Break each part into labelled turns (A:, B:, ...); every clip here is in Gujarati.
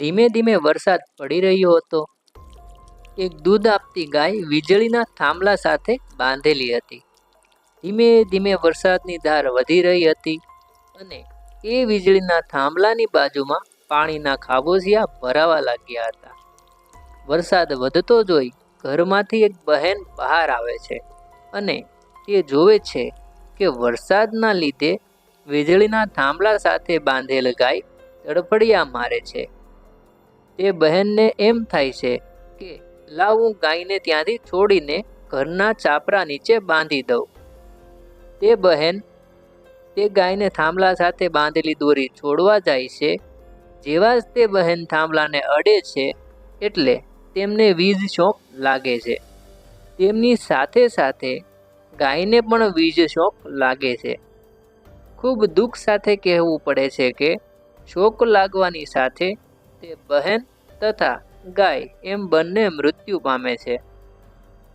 A: ધીમે ધીમે વરસાદ પડી રહ્યો હતો. એક દૂધ આપતી ગાય વીજળીના થાંભલા સાથે બાંધેલી હતી. ધીમે ધીમે વરસાદની ધાર વધી રહી હતી અને એ વીજળીના થાંભલાની બાજુમાં પાણીના ખાબોચિયા ભરાવા લાગ્યા હતા. વરસાદ વધતો જોઈ ઘરમાંથી એક બહેન બહાર આવે છે અને તે જોવે છે કે વરસાદના લીધે વીજળીના થાંભલા સાથે બાંધેલ ગાય તડફડિયા મારે છે. તે બહેનને એમ થાય છે કે, લાવ હું ગાયને ત્યાંથી છોડીને ઘરના ચાપરા નીચે બાંધી દઉં. તે બહેન તે ગાયને થાંભલા સાથે બાંધેલી દોરી છોડવા જાય છે. જેવા જ તે બહેન થાંભલાને અડે છે, એટલે તેમને વીજ શોક લાગે છે. તેમની સાથે સાથે ગાયને પણ વીજ શોક લાગે છે. ખૂબ દુઃખ સાથે કહેવું પડે છે કે, શોક લાગવાની સાથે તે બહેન તથા ગાય એમ બંને મૃત્યુ પામે છે.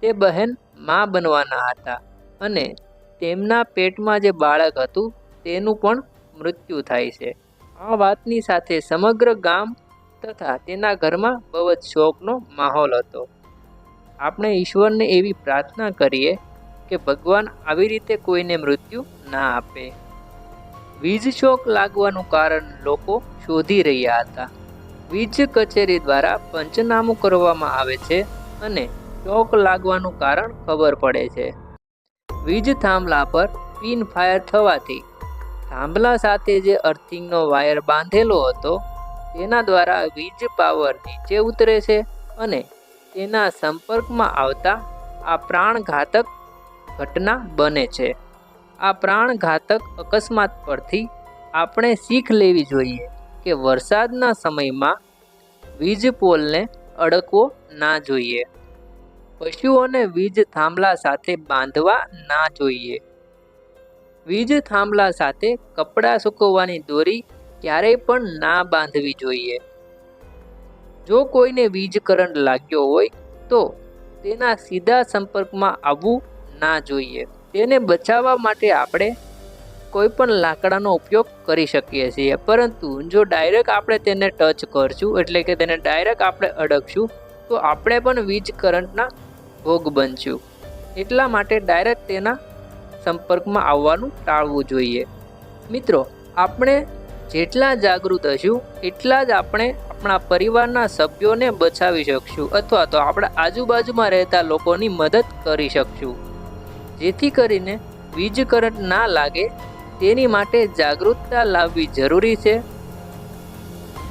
A: તે બહેન મા બનવાના હતા અને તેમના પેટમાં જે બાળક હતું તેનું પણ મૃત્યુ થાય છે. આ વાતની સાથે સમગ્ર ગામ તથા તેના ઘરમાં બહુ જ શોકનો માહોલ હતો. આપણે ઈશ્વરને એવી પ્રાર્થના કરીએ કે ભગવાન આવી રીતે કોઈને મૃત્યુ ના આપે. વીજ શોક લાગવાનું કારણ લોકો શોધી રહ્યા હતા. વીજ કચેરી દ્વારા પંચનામું કરવામાં આવે છે અને ચોક લાગવાનું કારણ ખબર પડે છે. વીજ થાંભલા પર પિન ફાયર થવાથી થાંભલા સાથે જે અર્થિંગનો વાયર બાંધેલો હતો, તેના દ્વારા વીજ પાવર નીચે ઉતરે છે અને તેના સંપર્કમાં આવતા આ પ્રાણઘાતક ઘટના બને છે. આ પ્રાણઘાતક અકસ્માત પરથી આપણે શીખ લેવી જોઈએ. કે વરસાદના સમયમાં વીજ પોલને અડકવો ના જોઈએ. પશુઓને વીજ થાંભલા સાથે બાંધવા ના જોઈએ. વીજ થાંભલા સાથે કપડાં સૂકવવાની દોરી ક્યારેય પણ ના બાંધવી જોઈએ. જો કોઈને વીજ કરંટ લાગ્યો હોય તો તેના સીધા સંપર્કમાં આવવું ના જોઈએ. તેને બચાવવા માટે આપણે કોઈ પણ લાકડાનો ઉપયોગ કરી શકીએ છીએ. પરંતુ જો ડાયરેક્ટ આપણે તેને ટચ કરશું, એટલે કે તેને ડાયરેક્ટ આપણે અડકશું, તો આપણે પણ વીજ કરંટના ભોગ બનશું. એટલા માટે ડાયરેક્ટ તેના સંપર્કમાં આવવાનું ટાળવું જોઈએ. મિત્રો, આપણે જેટલા જાગૃત હશું, એટલા જ આપણે આપણા પરિવારના સભ્યોને બચાવી શકશું, અથવા તો આપણા આજુબાજુમાં રહેતા લોકોની મદદ કરી શકશું. જેથી કરીને વીજ કરંટ ના લાગે તેની માટે જાગૃતતા લાવવી જરૂરી છે.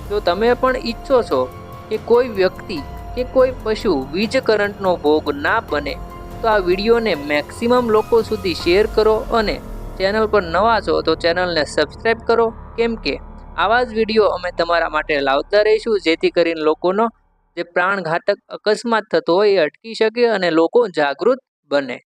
A: જો તમે પણ ઈચ્છો છો કે કોઈ વ્યક્તિ કે કોઈ પશુ વીજ કરંટનો ભોગ ના બને, તો આ વિડીયોને મેક્સિમમ લોકો સુધી શેર કરો અને ચેનલ પર નવા છો તો ચેનલને સબસ્ક્રાઈબ કરો. કેમ કે આવા જ વીડિયો અમે તમારા માટે લાવતા રહીશું, જેથી કરીને લોકોનો જે પ્રાણઘાતક અકસ્માત થતો હોય એ અટકી શકે અને લોકો જાગૃત બને.